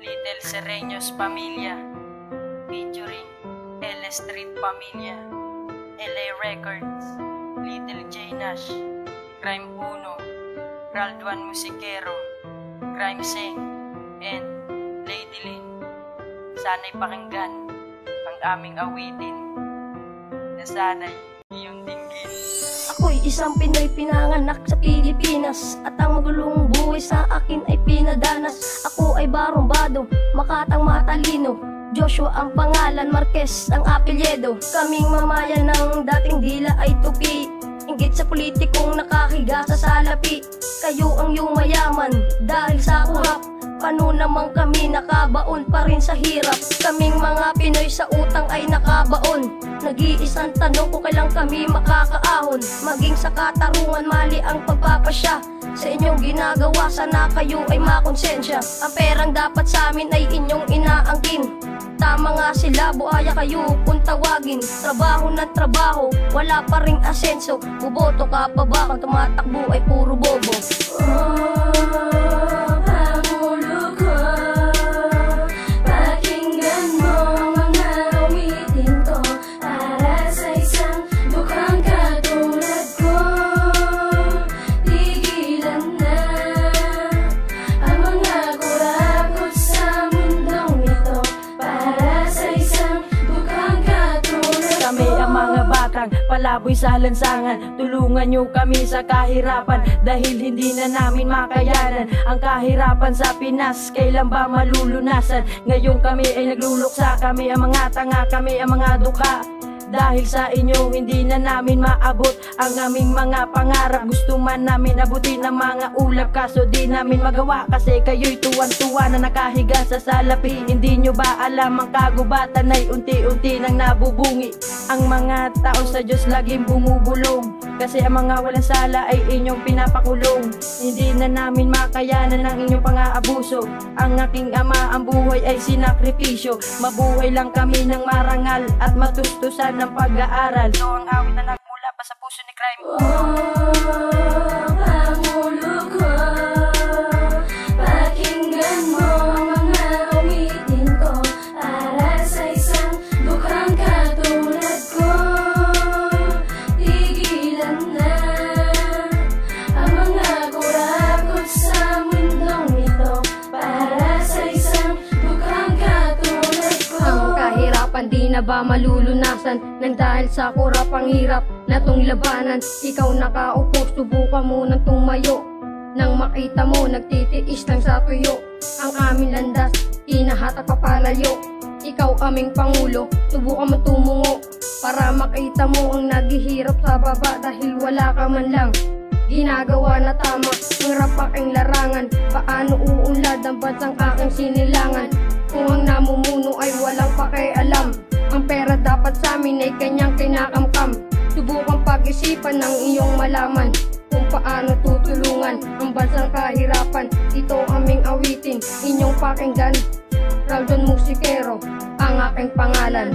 Little Sereños Pamilya featuring L Street Pamilya LA Records Little J Nash Crime Uno Ralduan Musikero Crime Sing and Lady Lynn. Sana'y pakinggan ang aming awitin. Na sana'y iyong dinggin. Ako'y isang Pinoy pinanganak sa Pilipinas At ang magulong buhay sa akin ay pinadanas ay barumbado, makatang matalino. Joshua ang pangalan, Marquez ang apelyedo. Kaming mamayan ng dating dila ay tupi. Ingit sa politikong nakahiga sa salapi. Kayo ang yumayaman dahil sa kurap Paano naman kami nakabaon pa rin sa hirap. Kaming mga Pinoy sa utang ay nakabaon. Nag-iisang tanong kung kailan kami makakaahon. Maging sa katarungan mali ang pagpapasya. Sa inyong ginagawa sana kayo ay makonsensya. Ang perang dapat sa amin ay inyong inaangkin. Tama nga sila, buhaya kayo kung tawagin. Trabaho na trabaho, wala pa ring asenso. Buboto ka pa ba kung tumatakbo ay puro bobo. Oh, batang palaboy sa lansangan Tulungan nyo kami sa kahirapan. Dahil hindi na namin makayanan Ang kahirapan sa Pinas. Kailan ba malulunasan? Ngayon kami ay nagluluksa Kami ang mga tanga Kami ang mga duka dahil sa inyo hindi na namin maabot ang aming mga pangarap. Gusto man namin abutin ang mga ulap Kaso di namin magawa. Kasi kayo'y tuwan-tuwa na nakahiga sa salapi. Hindi nyo ba alam ang kagubatan ay unti-unti nang nabubungi? Ang mga tao sa Diyos laging bumubulong Kasi ang mga walang sala ay inyong pinapakulong. Hindi na namin makayanan ang inyong pang-aabuso. Ang aking ama ang buhay ay sinakripisyo. Mabuhay lang kami ng marangal at matustusan ng pag-aaral. Ito ang awit na nagmula pa sa puso ni Crime. Oh, na ba malulunasan? Nang dahil sa kurap ang hirap na tong labanan. Ikaw nakaupo, subukan mo nang tumayo. Nang makita mo, nagtitiis lang sa tuyo. Ang aming landas, hinahatak papalayo Ikaw aming pangulo, subukan mo tumungo. Para makita mo ang naghihirap sa baba Dahil wala ka man lang. Ginagawa na tama, ang rap aking larangan. Paano uunlad ang bansang aking sinilangan? Kung ang namumuno ay walang pakialam Ang pera dapat sa amin ay kanyang kinakamkam. Subukang pag-isipan ng iyong malaman Kung paano tutulungan ang bansang kahirapan. Ito aming awitin, inyong pakinggan Raldon Musikero, ang aking pangalan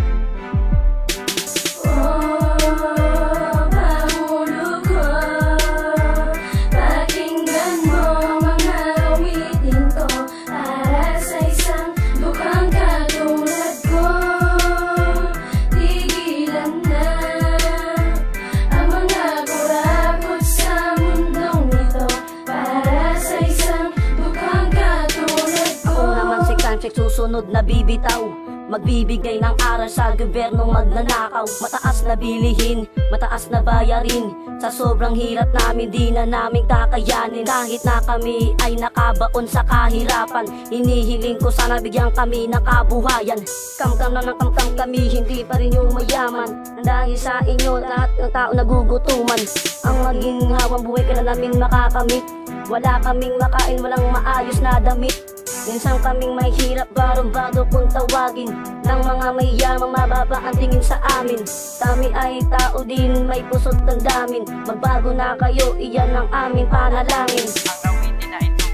Kanchek susunod na bibitaw Magbibigay ng aral sa gobyerno magnanakaw. Mataas na bilihin, mataas na bayarin. Sa sobrang hirap namin di na namin kakayanin. Kahit na kami ay nakabaon sa kahirapan Hinihiling ko sana bigyan kami ng kabuhayan. Kamkam na ng kamkam kami, hindi pa rin yung mayaman. Dahil sa inyo lahat ng tao nagugutuman. Ang maging hawang buhay ka na namin makakamit. Wala kaming makain, walang maayos na damit Minsan kaming may hirap barong bago kung tawagin. Ng mga may yamang mababa ang tingin sa amin. Kami ay tao din may puso't damdamin Magbago na kayo, iyan ang aming panalangin. Ang awitin na ito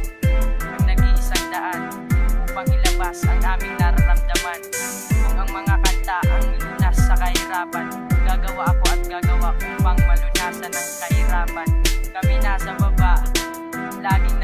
ang nag-iisang daan upang ilabas ang aming nararamdaman. Kung ang mga kanta ang lunas sa kahirapan, gagawa ako at gagawa upang malunasan ang kahirapan. Kami nasa baba, laging